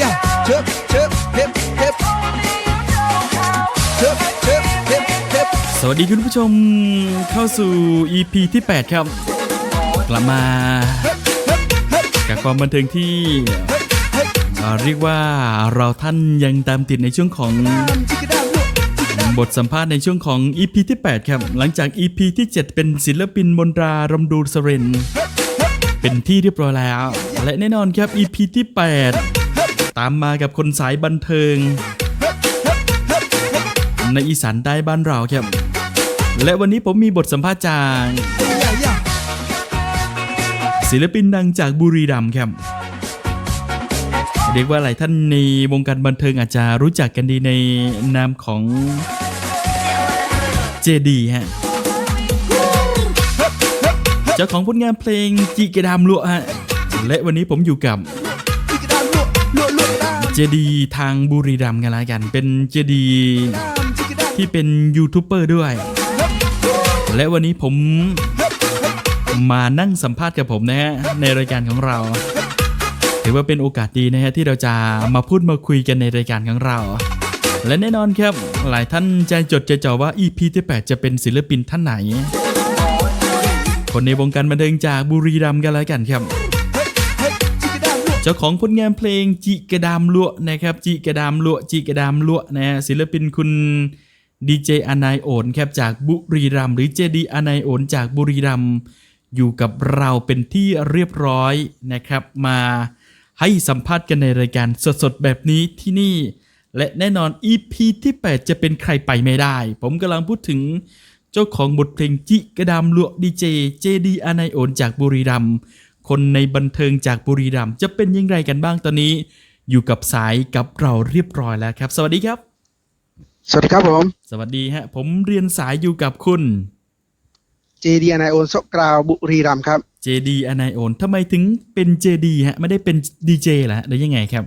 yeah. Chip, chip, hip, hip. Chip, chip, hip, hip. สวัสดีคุณผู้ชมเข้าสู่ EP ที่ 8 ครับ กลับมากับความบันเทิงที่เอ่อเรียกว่าเราท่านยังตามติดในช่วงของ Jigga down, look. Jigga down. บทสัมภาษณ์ในช่วงของ EP ที่ 8 ครับ หลังจาก EP ที่ 7 เป็นศิลปินมนตรารำดูสเรน เป็นที่เรียบร้อยแล้ว และแน่นอนครับ EP ที่ 8 ตามมากับคนสายบันเทิง ในอีสานใต้บ้านเราครับ และวันนี้ผมมีบทสัมภาษณ์จากศิลปินดังจากบุรีรัมย์ครับเรียกว่าหลายท่านในวงการบันเทิงอาจจะรู้จักกันดีในนามของเจดีฮะเจ้าของผลงานเพลงจิกระดามลัวฮะและวันนี้ผมอยู่กับ เจดีทางบุรีรัมย์กันแล้วกัน เป็นเจดีที่เป็นยูทูบเบอร์ด้วย และวันนี้ผมมานั่งสัมภาษณ์กับผมนะฮะในรายการของเราถือว่าเป็นโอกาสดีนะฮะที่เราจะมาพูดมาคุยกันในรายการของเรา และแน่นอนครับ หลายท่านใจจดใจจ่อว่า EP ที่ 8 จะเป็นศิลปินท่านไหน คนในวงการบันเทิงจากบุรีรัมย์กันแล้วกันครับ จ้าของผลงานเพลงจิกระดามลวนะครับจิกระดามลวจิกระดามลวนะฮะศิลปินคุณดีเจอนายโอนครับจากบุรีรัมย์หรือเจดีอนายโอนจากบุรีรัมย์อยู่กับเราเป็นที่เรียบร้อยนะครับ มาให้สัมภาษณ์กันในรายการสดๆแบบนี้ที่นี่ และแน่นอน EP ที่ 8 จะเป็นใครไปไม่ได้ ผมกำลังพูดถึงเจ้าของบทเพลงจิกระดามลวดีเจเจดีอนายโอนจากบุรีรัมย์ คนในบันเทิงจากบุรีรัมย์จะเป็นยังไงกันบ้างตอนนี้ อยู่กับสายกับเราเรียบร้อยแล้วครับ สวัสดีครับ สวัสดีครับผม สวัสดีฮะ ผมเรียนสายอยู่กับคุณเจดีนายโอนซกกราวบุรีรัมย์ครับ JD อนายโอนทำไมถึงเป็น JD ฮะไม่ได้เป็น DJ ล่ะหรือยังไงครับ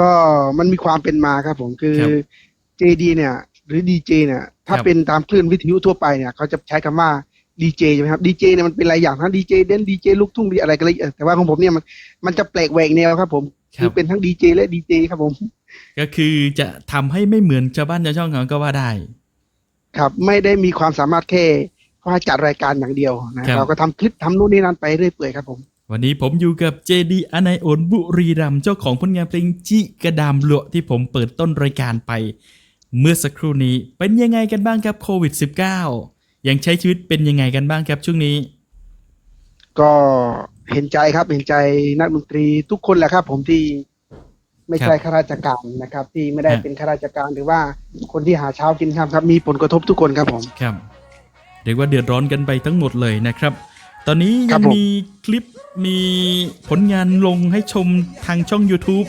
ก็มันมีความเป็นมาครับผมคือครับเจดีเนี่ย หรือดีเจเนี่ย ถ้าครับเป็นตามคลื่นวิทยุทั่วไปเนี่ย เขาจะใช้คำว่า ดีเจใช่ไหมครับดีเจเนี่ยมันเป็นหลายอย่างทั้งดีเจเด่นดีเจลูกทุ่งดีอะไรกันเลยแต่ว่าของผมเนี่ยมันมันจะแปลกแหวกแนวครับ ผมครับเป็นทั้งดีเจและดีเจครับผม ก็คือจะทำให้ไม่เหมือนชาวบ้านชาวช่องเขาก็ว่าได้ ครับไม่ได้มีความสามารถแค่ว่าจัดรายการอย่างเดียวนะครับเราก็ทำคลิปทำนู่นนี่นั่นไปเรื่อยเปื่อยครับผม วันนี้ผมอยู่กับ JD อนายโอนบุรีรัมย์เจ้าของผลงานเพลงจิกระดามลวที่ผมเปิดต้นรายการไป เมื่อสักครู่นี้เป็นยังไงกันบ้างครับโควิด -19 ยังใช้ชีวิตเป็นยังไงกันบ้างครับช่วงนี้ ก็เห็นใจครับเห็นใจนักดนตรีทุกคนแหละครับ ผมที่ไม่ใช่ข้าราชการนะครับ ที่ไม่ได้ฮะเป็นข้าราชการหรือว่าคนที่หาเช้ากินค่ำครับ มีผลกระทบทุกคนครับผมครับเรียกว่าเดือดร้อนกันไปทั้งหมดเลยนะครับ ตอนนี้ครัยับงผมมีคลิปมีผลงานลงให้ชมทางช่อง YouTube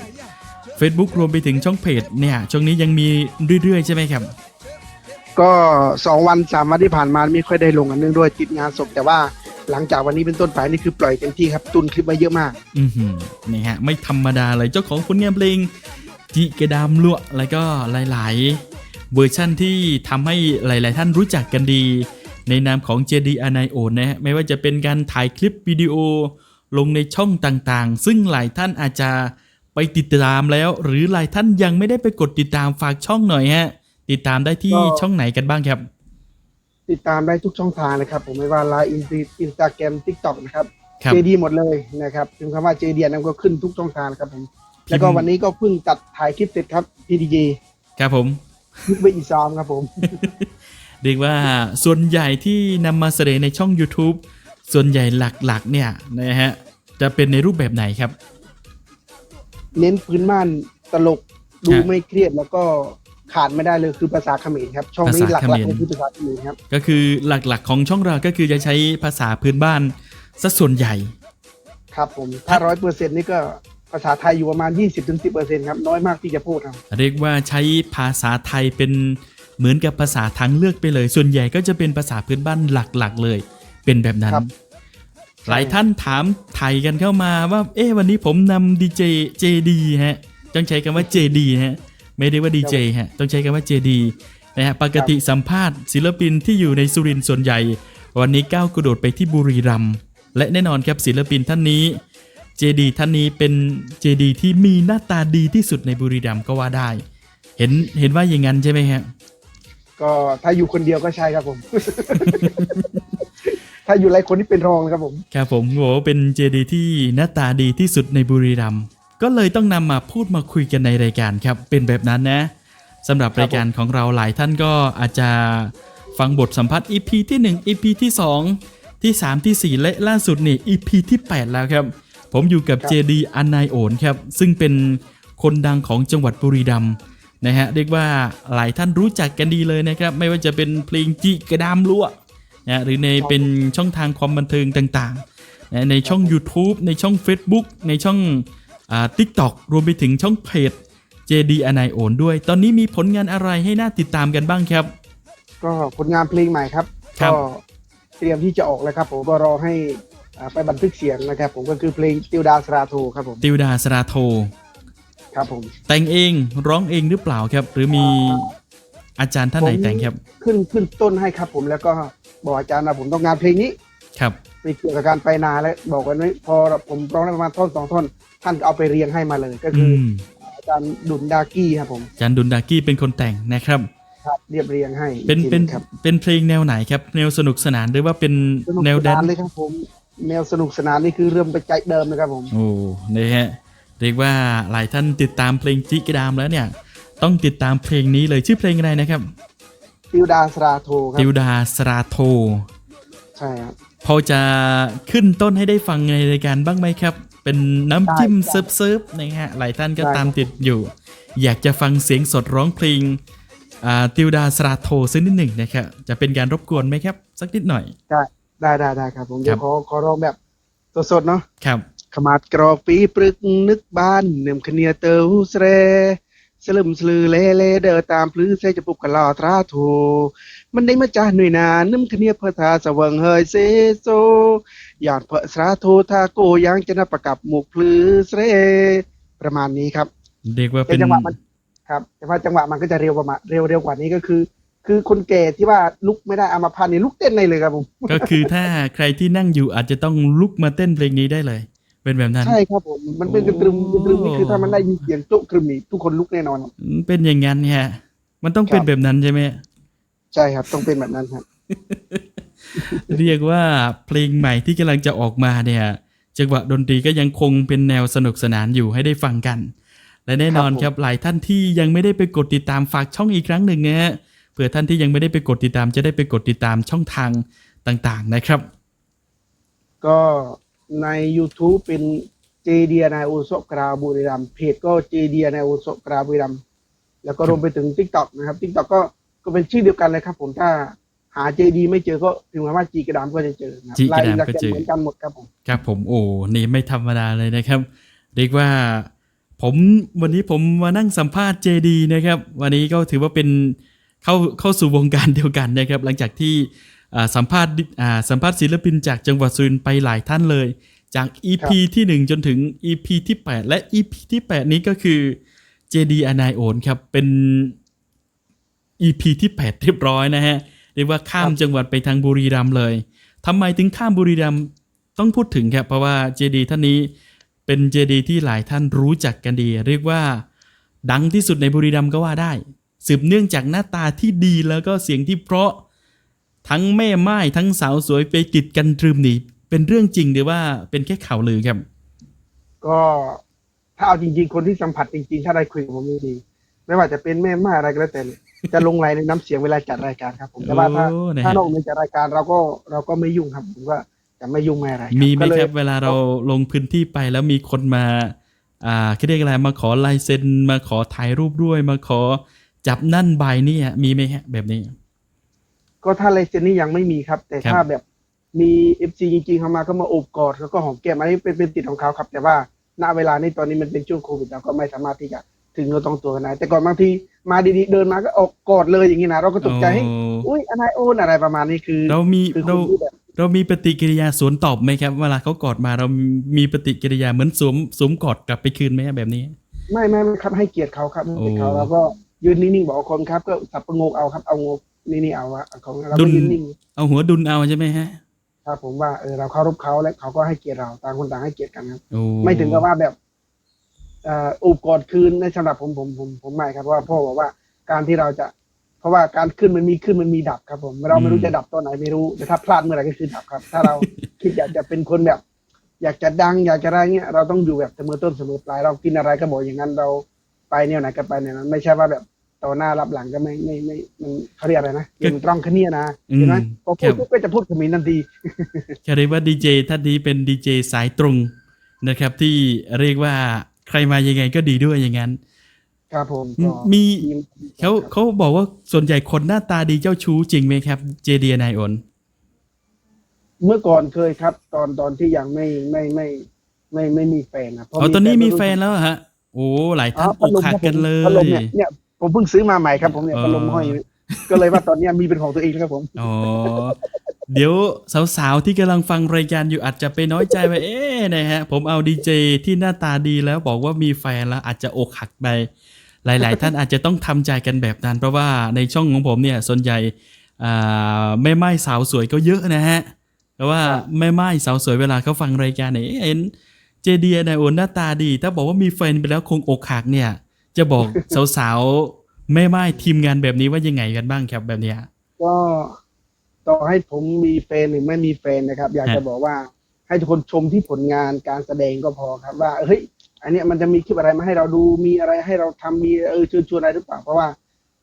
Facebook รวมไปถึงช่องเพจเนี่ยช่วงนี้ยังมีเรื่อยๆ ใช่ไหมครับ ก็สองวันสามวันที่ผ่านมาไม่ค่อยได้ลงกันเนื่องด้วยติดงานศพแต่ว่าหลังจากวันนี้เป็นต้นไปนี่คือปล่อยเต็มที่ครับตุนคลิปมาเยอะมาก อือหือนี่ฮะไม่ธรรมดาเลยเจ้าของผลงานเพลงจิกระดามลวแล้วก็หลาย ๆ เวอร์ชั่นที่ทำให้หลาย ๆ ท่านรู้จักกันดี ในนามของ JD a n i o นะฮะไม่ว่าจะเป็นการถ่ายคลิปวิดีโอลงในช่องต่างๆ ซึ่งหลายท่านอาจจะไปติดตามแล้ว หรือหลายท่านยังไม่ได้ไปกดติดตามฝากช่องหน่อยฮะ ติดตามได้ที่ก็ช่องไหนกันบ้างครับ ติดตามได้ทุกช่องทางนะครับผมไม่ว่าไลน์อินอินสตาแกรมทิกต็อกนะครับครับเจดีหมดเลยนะครับพิมพ์คำว่าเจดีนั้นก็ขึ้นทุกช่องทางนะครับผมแล้วก็วันนี้ก็เพิ่งตัดถ่ายคลิปเสร็จครับพีดีเจครับผมยุคเบอีซามครับผมเรียกว่าส่วนใหญ่ที่นำมาแสดงในช่อง YouTube ส่วนใหญ่หลักๆ เนี่ยนะฮะจะเป็นในรูปแบบไหนครับ เน้นพื้นม่านตลกดูฮะไม่เครียดแล้วก็ ขาดไม่ได้เลยคือภาษาเขมรครับช่องนี้ภาษาหลักเขมรๆก็คือภาษาเขมรครับก็คือหลักๆของช่องเราก็คือจะใช้ภาษาพื้นบ้านซะส่วนใหญ่ ครับผมถ้าร้อยเปอร์เซ็นต์นี่ก็ภาษาไทยอยู่ประมาณยี่สิบถึงสิบเปอร์เซ็นต์ครับน้อยมากที่จะพูดครับเรียกว่าใช้ภาษาไทยเป็นเหมือนกับภาษาทางเลือกไปเลย ส่วนใหญ่ก็จะเป็นภาษาพื้นบ้านหลักๆ เลย เป็นแบบนั้นครับหลายท่านถามไทยกันเข้ามาว่า เอ๊ะวันนี้ผมนำดีเจเจดีฮะต้องใช้คำว่า JD ฮะ ไม่ได้ว่าดีเจฮะต้องใช้คำว่า JD นะฮะปกติสัมภาษณ์ศิลปินที่อยู่ในสุรินทร์ส่วนใหญ่ วันนี้ก้าวกระโดดไปที่บุรีรัมย์และแน่นอนครับศิลปินท่านนี้เจดีท่านนี้เป็นเจดีที่มีหน้าตาดีที่สุดในบุรีรัมย์ก็ว่าได้ เห็นเห็นว่าอย่างนั้นใช่ไหมฮะก็ถ้าอยู่คนเดียวก็ใช่ครับผม ถ้าอยู่หลายคนนี่เป็นรองนะครับผม ครับผมบอกว่าเป็นเจดีที่หน้าตาดีที่สุดในบุรีรัมย์ ก็เลยต้องนำมาพูดมาคุยกันในรายการครับ เป็นแบบนั้นนะสำหรับรายการของเราหลายท่านก็อาจจะฟังบทสัมภาษณ์ EP ที่ 1 EP ที่ 2 ที่ 3 ที่ 4 และล่าสุดนี่ EP ที่ 8 แล้วครับ ผมอยู่กับครับเจดีอันนายโอนครับ ซึ่งเป็นคนดังของจังหวัดบุรีรัมย์นะฮะเรียกว่าหลายท่านรู้จักกันดีเลยนะครับ ไม่ว่าจะเป็นเพลงจิกระดามลั่วนะหรือในเป็นช่องทางความบันเทิงต่างๆนะในช่อง YouTube ในช่อง Facebook ในช่อง อ่า TikTok รวมไปถึงช่องเพจ JD อนายโอนด้วย ตอนนี้มีผลงานอะไรให้น่าติดตามกันบ้างครับ ก็ผลงานเพลงใหม่ครับครับก็เตรียมที่จะออกแล้วครับ ผมก็รอให้อ่าไปบันทึกเสียงนะครับ ผมก็คือเพลงติวดาสราโทครับผมติวดาสราโทครับผมแต่งเองร้องเองหรือเปล่าครับ หรือมีอาจารย์ท่านไหนแต่งครับ ขึ้นขึ้นต้นให้ครับผมแล้วก็บอกอาจารย์ว่าผมต้องงานเพลงนี้ครับ ไปเกี่ยวกับการไปนาแล้วบอกกันไว้พอผมร้องได้ประมาณท่อนสองท่อนท่านก็เอาไปเรียงให้มาเลยก็อืคือมอาจารย์ดุนดากี้ครับผมอาจารย์ดุลดากี้เป็นคนแต่งนะครับ ครับเรียบเรียงให้เป็นอีกทีเป็นครับเป็นเพลงแนวไหนครับแนวสนุกสนานหรือว่าเป็นสนุกแนวสแดนานนเลยครับผมแนวสนุกสนานนี่คือเริ่มไปใจเดิมนะครับผม โอ้นะฮะเรียกว่าหลายท่านติดตามเพลงจิกระดามแล้วเนี่ย ต้องติดตามเพลงนี้เลยชื่อเพลงอะไรนะครับ ติวดาสราโทครัติบวดาสราโท ใช่ครับ พอจะขึ้นต้นให้ได้ฟังในรายการบ้างไหมครับ เป็นน้ำจิ้มได้เซิร์ฟเซิร์ฟนะฮะหลายท่านก็ได้ตามติดอยู่ อยากจะฟังเสียงสดร้องเพลงอ่าติวดาสราโทสักนิดหนึ่งนะครับจะเป็นการรบกวนไหมครับ สักนิดหน่อย ได้ได้ได้ได้ครับ ผมเดี๋ยครัวบขอขอร้องแบบสดๆเนาะครับขมาดกรอกปีปรึกนึกบ้านเนิ่มขเนียเตอหูเสเร สลึมสลือเลเลเดอตามพลื้อเสจะปุกกะลอทราโทมันได้มาจากหน่วยนานึ่มขเนียเพอทาสะเวิงเฮยเซโซอยากเพอสราโททาโกยังจะนับประกับหมุกพลื้อเสเรประมาณนี้ครับเรียกว่าแต่เป็นจังหวะมันครับแต่ว่าจังหวะมันก็จะเร็วประมาณเร็วเร็วกว่านี้ก็คือ คือคนแก่ที่ว่าลุกไม่ได้อามาพันธ์นี่ลุกเต้นได้เลยครับผมก็คือถ้าใครที่นั่งอยู่อาจจะต้องลุกมาเต้นเพลงนี้ได้เลย เป็นแบบนั้น ใช่ครับผมมันเป็นกระตรึมกระตรึมนี่คือถ้ามันได้ยินเสียงโจ๊กกรึมนี่ทุกคนลุกแน่นอนอืมเป็นอย่างนั้นฮะมันต้องเป็นครับแบบนั้นใช่ไหมใช่ครับ ต้องเป็นแบบนั้นครับเรียกว่าเพลงใหม่ที่กำลังจะออกมาเนี่ยจังหวะดนตรีก็ยังคงเป็นแนวสนุกสนานอยู่ให้ได้ฟังกัน และแน่นอนครับผมครับหลายท่านที่ยังไม่ได้ไปกดติดตามฝากช่องอีกครั้งหนึ่งนะฮะเผื่อท่านที่ยังไม่ได้ไปกดติดตามจะได้ไปกดติดตามช่องทางต่างๆนะครับ ก็ ใน YouTube เป็นเจเดียนายโอโซกราบุรีรัมย์เพจก็เจเดียนายโอโซกราบุรีรัมย์แล้วก็รวมไปถึง t ิ k t o k นะครับ t ิ k t o k ก็ก็เป็นชื่อเดียวกันเลยครับ ผมถ้าหาเจดีไม่เจอก็พิมพ์คำว่าจีกระดามก็จะเจอนะครับจีกระดามลายก็เจอเหมือนกันหมดครับผมครับผมโอ้นี่ไม่ธรรมดาเลยนะครับ เรียกว่า ผมวันนี้ผมมานั่งสัมภาษณ์ JD นะครับ วันนี้ก็ถือว่าเป็นเข้าเข้าสู่วงการเดียวกันนะครับ หลังจากที่อ่า สัมภาษณ์ดิอ่าสัมภาษณ์ศิลปินจากจังหวัดสุรินทร์ไปหลายท่านเลย จาก EP ที่ 1 จนถึง EP ที่ 8 และ EP ที่ 8 นี้ก็คือ JD อนายโอนครับ เป็น EP ที่ 8 เรียบร้อยนะฮะ เรียกว่าข้ามจังหวัดไปทางบุรีรัมย์เลยทำไมถึงข้ามบุรีรัมย์ต้องพูดถึงครับ เพราะว่า JD ท่านนี้เป็น JD ที่หลายท่านรู้จักกันดี เรียกว่าดังที่สุดในบุรีรัมย์ก็ว่าได้ สืบเนื่องจากหน้าตาที่ดีแล้วก็เสียงที่เพราะ ทั้งแม่ไม้ทั้งสาวสวยไปกิดกันตรึมนี่เป็นเรื่องจริงหรือว่าเป็นแค่ข่าวลือครับ ก็ถ้าเอาจริง ๆ คนที่สัมผัสจริง ๆ ถ้าได้คุยกับผมจริงๆไม่ว่าจะเป็นแม่ม่าอะไรก็แล้วแต่เนี่ยจะลงรายในน้ำเสียงเวลาจัดรายการครับ ผมแต่ว่าถ้าโอ้นะฮะถ้านอกเหนือจากรายการเราก็เราก็ไม่ยุ่งครับผมว่าจะไม่ยุ่งไม่อะไรครับมีไหมก็เลยครับเวลาเราลงพื้นที่ไปแล้วมีคนมา อ่าเขาเรียกอะไรมาขอลายเซ็นมาขอถ่ายรูปด้วยมาขอจับนั่นใบนี่ฮะมีไหมฮะแบบนี้ ก็ถ้าเลเซนนี่ยังไม่มีครับ แต่ครับถ้าแบบมีเอฟซีจริงๆเข้ามาก็มาโอบกอดแล้วก็หอมแก้มอันนี้เป็นเป็นติดของเขาครับ แต่ว่าณเวลานี้ตอนนี้มันเป็นช่วงโควิดเราก็ไม่สามารถที่จะถึงเนื้อต้องตัวกันได้แต่ก่อนบางทีมาดีๆเดินมาก็ออกกอดเลยอย่างนี้นะเราก็ตกใจให้ยโอ้อุ้ยอนายโอนอะไรประมาณนี้คือ เรามีคือคเรานที่แบบเรามีปฏิกิริยาสวนตอบไหมครับ เวลาเขากอดมาเรามีปฏิกิริยาเหมือนสวมสวมกอดกลับไปคืนไหมฮะแบบนี้ไม่ไม่ไม่ครับให้เกียรติเขาครับให้เกียรติเขาโอ้แล้วก็ยืนนิ่งๆบอกว่าคนครับ ก็สับประงกเอาครับเอางก นี่นี่เอาอะเอาของเราดุก็ลยืนนิ่งเอาหัวดุลเอาใช่ไหมฮะครับผมว่าเออเราเคารพเขาและเขาก็ให้เกียรติเราต่างคนต่างให้เกียรติกันครับโอ้ไม่ถึงกับว่าแบบเอ่ออุบกอดคืนในสำหรับผมผมผมผมไม่ครับเพราะว่าพ่อบอกว่าการที่เราจะ เพราะว่าการขึ้นมันมีขึ้นมันมีดับครับ ผมเราไม่รู้จะดับตอนไหนไม่รู้แต่ถ้าพลาดเมื่อไหร่ก็คือดับครับ ถ้าเราคิดอยากจะเป็นคนแบบ อยากจะดัง อยากจะอะไรเงี้ยเราต้องอยู่แบบเสมอต้นเสมอปลายเรากินอะไรก็บอกอย่างนั้นเราไปแนวไหนก็ไปแนวนั้น ไม่ใช่ว่าแบบ ต่อหน้ารับหลังก็ไม่ไม่ไม่มันเขาเรียกอะไรนะเป็นตรองคะเนียนะเห็นไหมพอพูดปุ๊บก็จะพูดขมิ้นทันทีแค่เรียกว่าดีเจท่านนี้เป็นดีเจสายตรงนะครับ ที่เรียกว่าใครมายังไงก็ดีด้วยอย่างนั้น ครับผมมก็มีทีมเขาเขาบอกว่าส่วนใหญ่คนหน้าตาดีเจ้าชู้จริงไหมครับ เจดีนายโอน เมื่อก่อนเคยครับ ตอนตอนที่ยังไม่ไม่ไม่ไม่ไม่มีแฟนนะพอ๋อตอนนี้มีแฟนแล้วแล้วเหรอฮะโอ้หลายท่านอ๋ออกหักกันเลพัดลมยเนี่ยเนี่ย ผมเพิ่งซื้อมาใหม่ครับผมเนี่ยอ๋อพัดลมห้อยอยู่ก็เลยว่าตอนเนี้ยมีเป็นของตัวเองแล้วครับผมอ๋อเดี๋ยวสาวๆที่กำลังฟังรายการอยู่อาจจะไปน้อยใจว่าเอ๊ะนะฮะ ผมเอาดีเจที่หน้าตาดีแล้วบอกว่ามีแฟนแล้วอาจจะอกหักไปหลาย ๆ ท่านอาจจะต้องทำใจกันแบบนั้น เพราะว่าในช่องของผมเนี่ยส่วนใหญ่อ่าแม่ไม้สาวสวยก็เยอะนะฮะเพราะว่าแม่ไม้สาวสวยเวลาเขาฟังรายการเนี่ยเอ๊ะเห็นเจเดียนายโอนหน้าตาดี ถ้าบอกว่ามีแฟนไปแล้วคงอกหักเนี่ย จะบอกสาวๆแม่ไม้ทีมงานแบบนี้ว่ายังไงกันบ้างครับแบบเนี้ยก็ต่อให้ผมมีแฟนหรือไม่มีแฟนนะครับ อยากฮะจะบอกว่าให้ทุกคนชมที่ผลงานการแสดงก็พอครับ ว่าเฮ้ยอันเนี้ยมันจะมีคลิปอะไรมาให้เราดูมีอะไรให้เราทำมีเออเชิญชวนอะไรหรือเปล่าเพราะว่า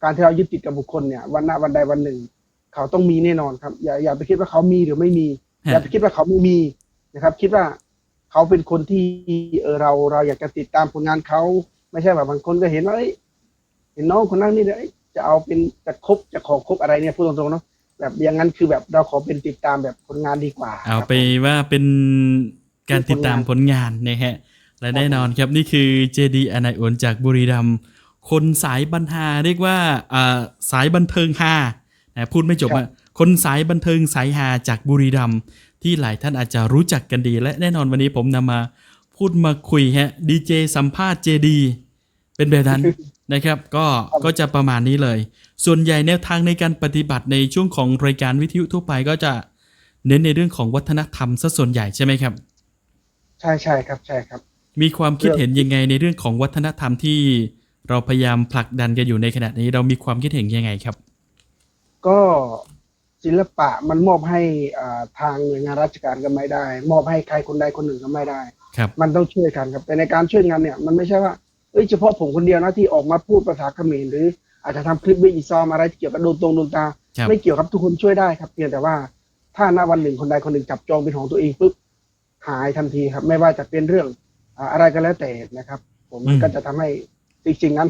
การที่เรายึดติดกับบุคคลเนี่ย วันหน้าวันใดวันหนึ่ง เขาต้องมีแน่นอนครับ อย่าอย่าไปคิดว่าเขามีหรือไม่มีฮะอย่าไปคิดว่าเขาไม่มีนะครับ คิดว่าเขาเป็นคนที่เออเราเราอยากจะติดตามผลงานเขา ไม่ใช่แบบบางคนก็เห็นว่าเห็นน้องคนนั้นนี่เลยจะเอาเป็นจะคบจะขอคบอะไรเนี่ยพูดตรงๆเนาะแบบอย่างนั้นคือแบบเราขอเป็นติดตามแบบผลงานดีกว่า เอาไปว่าเป็นการติดตามผลงานนะฮะและแน่นอนครับนี่คือเจดีอนายอนจากบุรีรัมย์คนสายบันเทาเรียกว่าสายบันเทิงฮานะพูดไม่จบอะคนสายบันเทิงสายฮาจากบุรีรัมย์ที่หลายท่านอาจจะรู้จักกันดี และแน่นอนวันนี้ผมนำมา พูดมาคุยฮะดีเจสัมภาษณ์เจดีเป็นแบบนั้นนะครับ ก็ก็จะประมาณนี้เลย ส่วนใหญ่แนวทางในการปฏิบัติในช่วงของรายการวิทยุทั่วไปก็จะเน้นในเรื่องของวัฒนธรรมซะส่วนใหญ่ใช่ไหมครับ ใช่ใช่ครับใช่ครับ มีความคิดเห็นยังไงในเรื่องของวัฒนธรรมที่เราพยายามผลักดันกันอยู่ในขณะนี้ เรามีความคิดเห็นยังไงครับ ก็ศิลปะมันมอบให้อ่าทางหน่วยงานราชการก็ไม่ได้ มอบให้ใครคนใดคนหนึ่งก็ไม่ได้ ครับมันต้องช่วยกันครับแต่ในการช่วยงานเนี่ยมันไม่ใช่ว่าเอ้ยเฉพาะผมคนเดียวนะที่ออกมาพูดภาษาเขมรหรืออาจจะทำคลิปวิดีซอมอะไรที่เกี่ยวกับโดนตรงโดนตาครับไม่เกี่ยวครับทุกคนช่วยได้ครับเพียงแต่ว่าถ้าณวันหนึ่งคนใดคนหนึ่งจับจองเป็นของตัวเองปุ๊บหายทันทีครับ ไม่ว่าจะเป็นเรื่องอ่าอะไรก็แล้วแต่นะครับ ผมมันก็จะทำให้จริงๆนั้น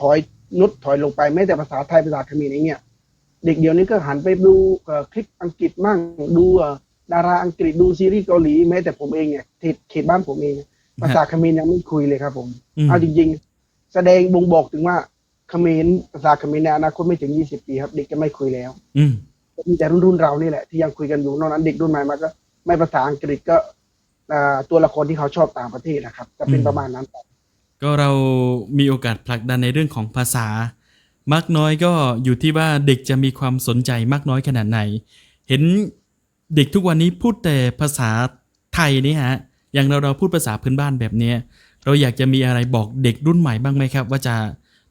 ถอยนุดถอยลงไปแม้แต่ภาษาไทยภาษาเขมรเองเนี่ยเด็กเดี๋ยวนี้ก็หันไปดูเอ่อคลิปอังกฤษมั่งดูเอ่อ ดาราอังกฤษดูซีรีส์เกาหลีแม้แต่ผมเองเนี่ยเขตเขตบ้านผมเอง ภาษาเขมรยังไม่คุยเลยครับผมอืมเอาจริง ๆ แสดงบ่งบอกถึงว่าเขมรภาษาเขมรในอนาคตไม่ถึง20ปีครับ เด็กจะไม่คุยแล้ว อืมมีแต่รุ่นรุ่นๆเรานี่แหละที่ยังคุยกันอยู่นอกนั้นเด็กรุ่นใหม่มาก็ ไม่ภาษาอังกฤษก็อ่าตัวละครที่เขาชอบต่างประเทศนะครับ จะเป็นประมาณนั้น ก็เรามีโอกาสผลักดันในเรื่องของภาษามากน้อยก็อยู่ที่ว่าเด็กจะมีความสนใจมากน้อยขนาดไหน เห็น เด็กทุกวันนี้พูดแต่ภาษาไทยนี่ฮะ อย่างเราเราพูดภาษาพื้นบ้านแบบเนี้ยเราอยากจะมีอะไรบอกเด็กรุ่นใหม่บ้างไหมครับ ว่าจะ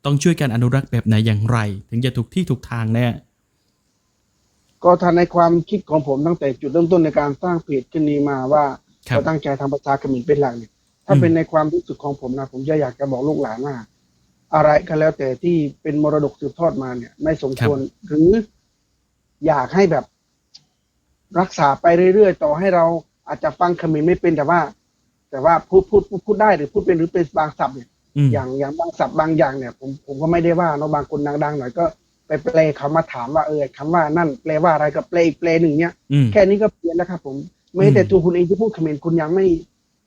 ต้องช่วยกันอนุรักษ์แบบไหนอย่างไร ถึงจะถูกที่ถูกทางแน่ก็ทันในความคิดของผมตั้งแต่จุดเริ่มต้นในการสร้างเพจขึ้นนี้มาว่าครับเราตั้งใจทำภาษาเขมรเป็นหลักเนี่ยถ้าอืมเป็นในความรู้สึกของผมนะผมจะอยากจะบอกลูกหลานว่าอะไรก็แล้วแต่ที่เป็นมรดกสืบทอดมาเนี่ย ไม่สมควรหรืออยากให้แบบ รักษาไปเรื่อยๆ ต่อให้เราอาจจะฟังเขมรไม่เป็นแต่ว่า แต่ว่าพูดพูดพูดพูดได้หรือพูดเป็นหรือเป็นบางศัพท์เนี่ยอืมอย่างอย่างบางศัพท์บางอย่างเนี่ย ผมผมก็ไม่ได้ว่าเนาะบางคนดังๆหน่อยก็ไปแปลเขามาถามว่าเออคำว่านั่นแปลว่าอะไรก็แปลอีกแปลหนึ่งเนี่ยอืมแค่นี้ก็เพี้ยนแล้วครับผมไม่แต่ตัวคุณเองที่พูดเขมรคุณยังไม่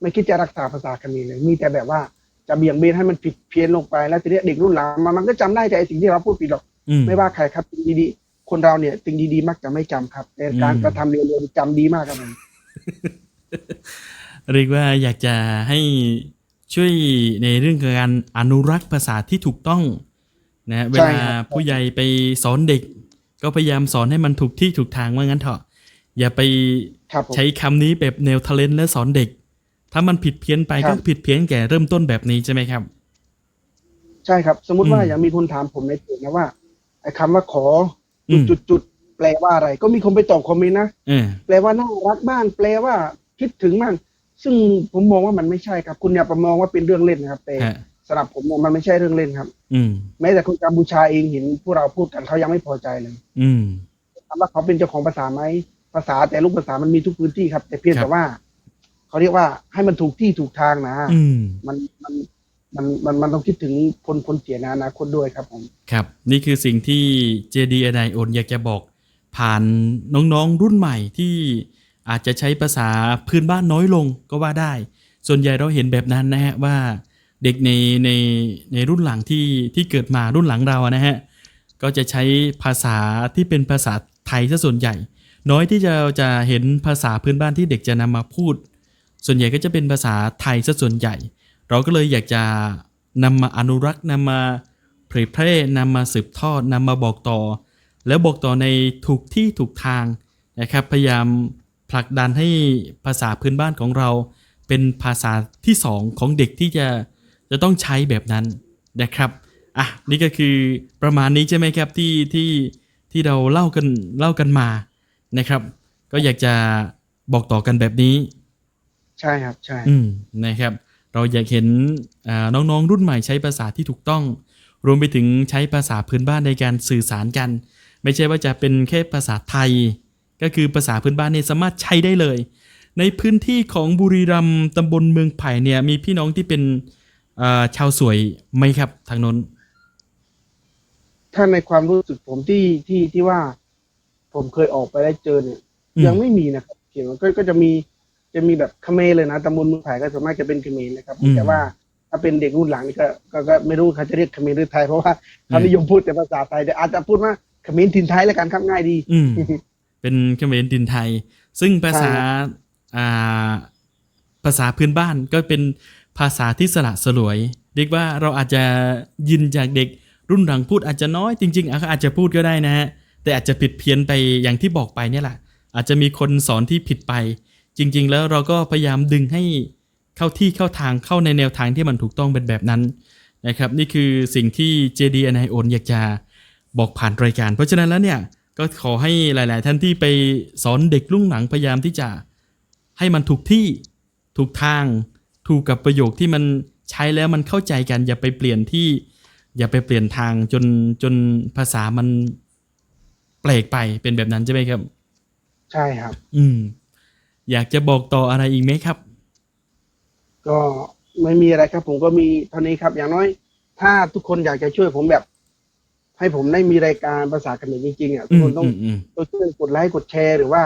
ไม่คิดจะรักษาภาษาเขมรเลยมีแต่แบบว่าจะเบี่ยงเบนให้มันผิดเพี้ยนลงไปแล้วทีเนี้ยเด็กรุ่นหลังมามันก็จำได้แต่ไอ้สิ่งที่เราพูดผิดหรอกอืมไม่ว่าใครครับสิ่งดีๆ คนเราเนี่ยสิ่งดีๆมักจะไม่จำครับ แต่การอืม กระทำเร็วๆจำดีมากครับผมเรียกว่าอยากจะให้ช่วยในเรื่องการอนุรักษ์ภาษาที่ถูกต้องนะเวลาผู้ใหญ่ไปสอนเด็ก ก็พยายามสอนให้มันถูกที่ถูกทางว่างั้นเถอะอย่าไปครับผม ใช้คำนี้แบบแนวทะเลนและสอนเด็ก ถ้ามันผิดเพี้ยนไปครัก็บ ผิดเพี้ยนแก่เริ่มต้นแบบนี้ใช่ไหมครับ ใช่ครับ สมมติว่าอืม อย่างมีคนถามผมในเพจนะว่าไอ้คำว่าขออื จุดมจุดจุดแปลว่าอะไร ก็มีคนไปตอบคอมเมนต์นะเออแปลว่าน่ารักบ้างแปลว่าคิดถึงบ้างซึ่งผมมองว่ามันไม่ใช่ครับ คุณอย่าประมองว่าเป็นเรื่องเล่นนะครับ แต่ฮะสำหรับผมเนี่ยมันไม่ใช่เรื่องเล่นครับ อืมแม้แต่คนกัมพูชาเองเห็นพวกเราพูดกันเขายังไม่พอใจเลย อืมถามว่าเขาเป็นเจ้าของภาษาไหมภาษาแต่ลูกภาษามันมีทุกพื้นที่ครับ แต่เพียงครับแต่ว่า เขาเรียกว่าให้มันถูกที่ถูกทางนะอืมมันมัน มันมันมันต้องคิดถึงคนคนเสียในอนาคตด้วยครับผมครับ นี่คือสิ่งที่ JDNI โอนอยากจะบอกผ่านน้องๆรุ่นใหม่ที่อาจจะใช้ภาษาพื้นบ้านน้อยลงก็ว่าได้ ส่วนใหญ่เราเห็นแบบนั้นนะฮะว่าเด็กในในในรุ่นหลังที่ที่เกิดมารุ่นหลังเรานะฮะก็จะใช้ภาษาที่เป็นภาษาไทยซะส่วนใหญ่ น้อยที่จะจะเห็นภาษาพื้นบ้านที่เด็กจะนำมาพูด ส่วนใหญ่ก็จะเป็นภาษาไทยซะส่วนใหญ่ เราก็เลยอยากจะนำมาอนุรักษ์นำมาเผยแพร่นำมาสืบทอดนำมาบอกต่อ แล้วบอกต่อในถูกที่ถูกทางนะครับ พยายามผลักดันให้ภาษาพื้นบ้านของเรา เป็นภาษาที่สองของเด็กที่จะจะต้องใช้แบบนั้นนะครับอะนี่ก็คือประมาณนี้ใช่ไหมครับที่ที่ที่เราเล่ากันเล่ากันมานะครับ ก็อยากจะบอกต่อกันแบบนี้ ใช่ครับใช่ อืมนะครับ เราอยากเห็นอ่าน้องๆรุ่นใหม่ใช้ภาษาที่ถูกต้อง รวมไปถึงใช้ภาษาพื้นบ้านในการสื่อสารกัน ไม่ใช่ว่าจะเป็นแค่ภาษาไทย ก็คือภาษาพื้นบ้านเนี่ยสามารถใช้ได้เลย ในพื้นที่ของบุรีรัมย์ตำบลเมืองไผ่เนี่ยมีพี่น้องที่เป็นชาวสวยไหมครับทางนนถ้าในความรู้สึกผมที่ที่ที่ว่า ผมเคยออกไปได้เจอเนี่ย ยังไม่มีนะครับเขียนก็ก็จะมี จะมีแบบเขมรเลยนะตำบลเมืองไผ่ก็ส่วนมากจะเป็นเขมรนะครับ อืม แต่ว่าถ้าเป็นเด็กรุ่นหลังนี่ก็ก็ก็ไม่รู้เขาจะเรียกเขมรหรือไทยเพราะว่าเขาอืมนิยมพูดแต่ภาษาไทยแต่อาจจะพูดว่าเขมรถิ่นไทยแล้วกันครับง่ายดี อืม เป็นเขมรดินไทย ซึ่งภาษาใช่อ่าภาษาพื้นบ้านก็เป็นภาษาที่สละสลวย เรียกว่าเราอาจจะยินจากเด็กรุ่นหลังพูดอาจจะน้อยจริงๆเขาอาจจะพูดก็ได้นะฮะแต่อาจจะผิดเพี้ยนไปอย่างที่บอกไปเนี่ยแหละอาจจะมีคนสอนที่ผิดไป จริง ๆ แล้วเราก็พยายามดึงให้เข้าที่เข้าทางเข้าในแนวทางที่มันถูกต้องเป็นแบบนั้นนะครับนี่คือสิ่งที่ JDNI โอนอยากจะบอกผ่านรายการ เพราะฉะนั้นแล้วเนี่ยก็ขอให้หลาย ๆ ท่านที่ไปสอนเด็กรุ่นหลังพยายามที่จะให้มันถูกที่ถูกทาง ถูกกับประโยคที่มันใช้แล้วมันเข้าใจกัน อย่าไปเปลี่ยนที่อย่าไปเปลี่ยนทางจนจนภาษามันแปลกไปเป็นแบบนั้นใช่ไหมครับ ใช่ครับ อืม อยากจะบอกต่ออะไรอีกไหมครับ ก็ไม่มีอะไรครับ ผมก็มีเท่านี้ครับ อย่างน้อย ถ้าทุกคนอยากจะช่วยผมแบบ ให้ผมได้มีรายการภาษาเขมรจริงๆอะทุกคนต้องอืมอืมต้องช่วยกดไลค์กดแชร์หรือว่า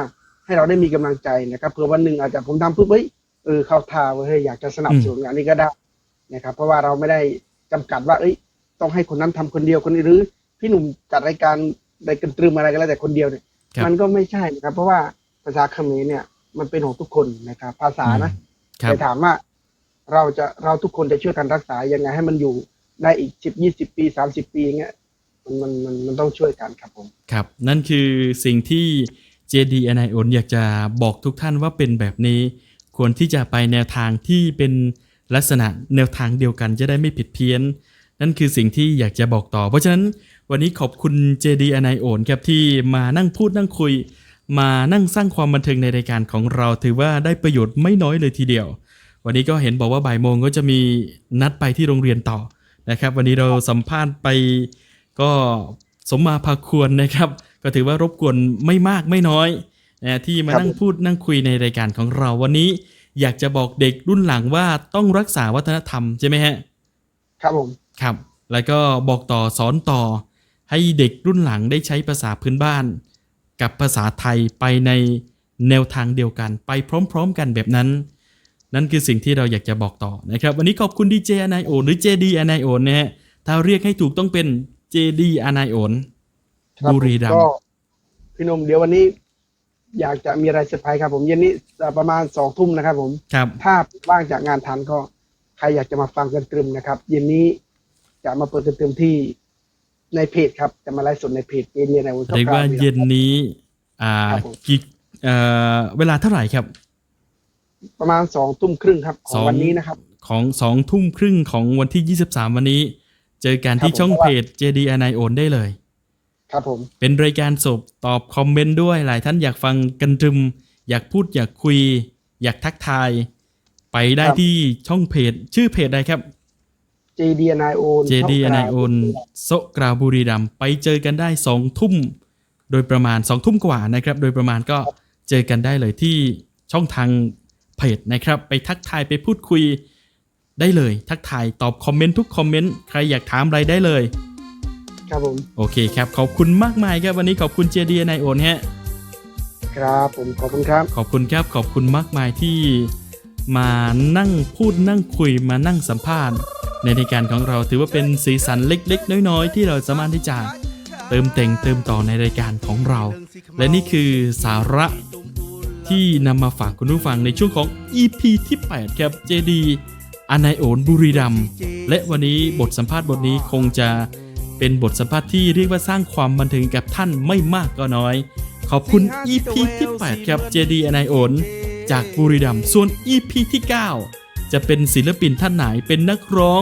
ให้เราได้มีกำลังใจนะครับเผื่อวันหนึ่งอาจจะผมทำปุ๊บเฮ้ยเออเข้าท่าเว้ยเฮ้ยอยากจะสนับสนุนงานนี้ก็ได้นะครับ เพราะว่าเราไม่ได้จำกัดว่า เอ้ย ต้องให้คนนั้นทำคนเดียวคนนี้หรือ พี่หนุ่มจัดรายการรายการตรึมอะไรก็แล้วแต่คนเดียวเนี่ยครับมันก็ไม่ใช่นะครับ เพราะว่าภาษาเขมรเนี่ย มันเป็นของทุกคนนะครับ ภาษานะครับแต่ถามว่าเราจะเราทุกคนจะช่วยกันรักษายังไงให้มันอยู่ได้อีกสิบยี่สิบปีสามสิบปีอย่างเงี้ยมันมันมันมันต้องช่วยกันครับผมครับ นั่นคือสิ่งที่ JDNI โอนอยากจะบอกทุกท่านว่าเป็นแบบนี้ ควรที่จะไปแนวทางที่เป็นลักษณะแนวทางเดียวกันจะได้ไม่ผิดเพี้ยน นั่นคือสิ่งที่อยากจะบอกต่อ เพราะฉะนั้นวันนี้ขอบคุณ JDNI โอนครับที่มานั่งพูดนั่งคุย มานั่งสร้างความบันเทิงในรายการของเรา ถือว่าได้ประโยชน์ไม่น้อยเลยทีเดียว วันนี้ก็เห็นบอกว่าบ่ายโมงก็จะมีนัดไปที่โรงเรียนต่อนะครับ วันนี้เราสัมภาษณ์ไปก็สมมาพาควรนะครับ ก็ถือว่ารบกวนไม่มากไม่น้อยนะที่มาครับนั่งพูดนั่งคุยในรายการของเราวันนี้ อยากจะบอกเด็กรุ่นหลังว่าต้องรักษาวัฒนธรรมใช่ไหมฮะครับผมครับ แล้วก็บอกต่อสอนต่อ ให้เด็กรุ่นหลังได้ใช้ภาษาพื้นบ้าน กับภาษาไทยไปในแนวทางเดียวกัน ไปพร้อม ๆ กันแบบนั้น นั่นคือสิ่งที่เราอยากจะบอกต่อนะครับ วันนี้ขอบคุณดีเจอนายโอนหรือ JD อนายโอนนะฮะถ้าเรียกให้ถูกต้องเป็น JD อนายโอนครับบุรีรัมก็ย์พี่หนุ่มเดี๋ยววันนี้อยากจะมีอะไรเซอร์ไพรส์ครับผมเย็นนี้เอ่อประมาณสองทุ่มนะครับ ผมครับถ้าว่างจากงานทันก็ใครอยากจะมาฟังกันตรึมนะครับ เย็นนี้จะมาเปิดกันตรึมที่ ในเพจครับจะมาไลฟ์สดในเพจเย็นเย็นในวันเรียกว่าเย็นนี้ อ่าครับผมกี่เอ่อเวลาเท่าไหร่ครับ ประมาณสองทุ่มครึ่งครับขสอองงวันนี้นะครับ ของสองทุ่มครึ่งของวันที่23วันนี้ เจอกันที่ครับผมช่องเพราะเพว่าจ JD a n i o n ได้เลย ครับผม เป็นรายการสดตอบคอมเมนต์ด้วยหลายท่านอยากฟังกันตรึม อยากพูดอยากคุย อยากทักทาย ไปได้ที่ช่องเพจ ชื่อเพจใดครับ JD นายโอน JD a n i o n โซกราวบุรีรัมย์ไปเจอกันได้สองทุ่ม โดยประมาณสองทุ่มกว่านะครับ โดยประมาณก็เจอกันได้เลยที่ช่องทางเพจนะครับ ไปทักทายไปพูดคุยได้เลย ทักทายตอบคอมเมนต์ทุกคอมเมนต์ใครอยากถามอะไรได้เลย ครับผมโอเคครับ ขอบคุณมากมายครับวันนี้ขอบคุณ JD a n i o n ฮะครับผมขอบคุณครับ ขอบคุณครับขอบคุณมากมายที่ มานั่งพูดนั่งคุยมานั่งสัมภาษณ์ ในรายการของเราถือว่าเป็นสีสันเล็กๆ น้อยๆ ที่เราสามารถที่จะเติมแต่งเติมต่อในรายการของเรา และนี่คือสาระที่นำมาฝากคุณผู้ฟังในช่วงของ EP ที่ 8 ครับ JD อนายโอนบุรีรัมและวันนี้บทสัมภาษณ์บทนี้คงจะเป็นบทสัมภาษณ์ที่เรียกว่าสร้างความบันเทิงกับท่านไม่มากก็น้อย ขอบคุณ EP ที่ 8 ครับ JD อนายโอน จากบุรีรัมย์ส่วน EP ที่ 9 จะเป็นศิลปินท่านไหนเป็นนักร้อง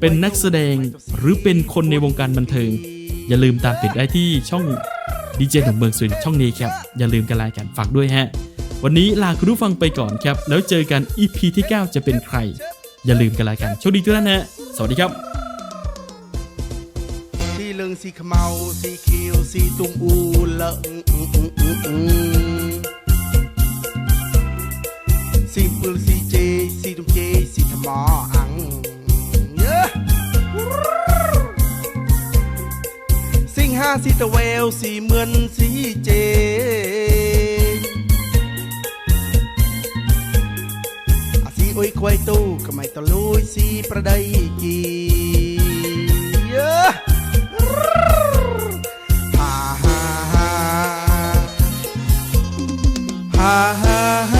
เป็นนักแสดงหรือเป็นคนในวงการบันเทิง อย่าลืมตามติดได้ที่ช่องดีเจหนุ่มเมืองสุรินช่องนี้ครับอย่าลืมกันไลน์กันฝากด้วยฮะ วันนี้ลาคุณผู้ฟังไปก่อนครับ แล้วเจอกัน EP ที่ 9 จะเป็นใคร อย่าลืมกันไลน์กันโชคดีทุกท่านนะฮะสวัสดีครับสีเหลืองสีขมาวสีเขียวสีตุ่มอูเลิงอืมอืมอืมอืมสีเปลือกสีเจสีตุ่มเจสีขมออังเยอะ ស៊ីពឹលស៊ីជេស៊ីទំជេស៊ីថ្មអាំងយេស៊ីងហាស៊ីតវែវស៊ីមឿនស៊ីជេអាស៊ីអុយខ្វៃទូកំៃតលួយស៊ីប្រដីជីយេហាហាហាហាហា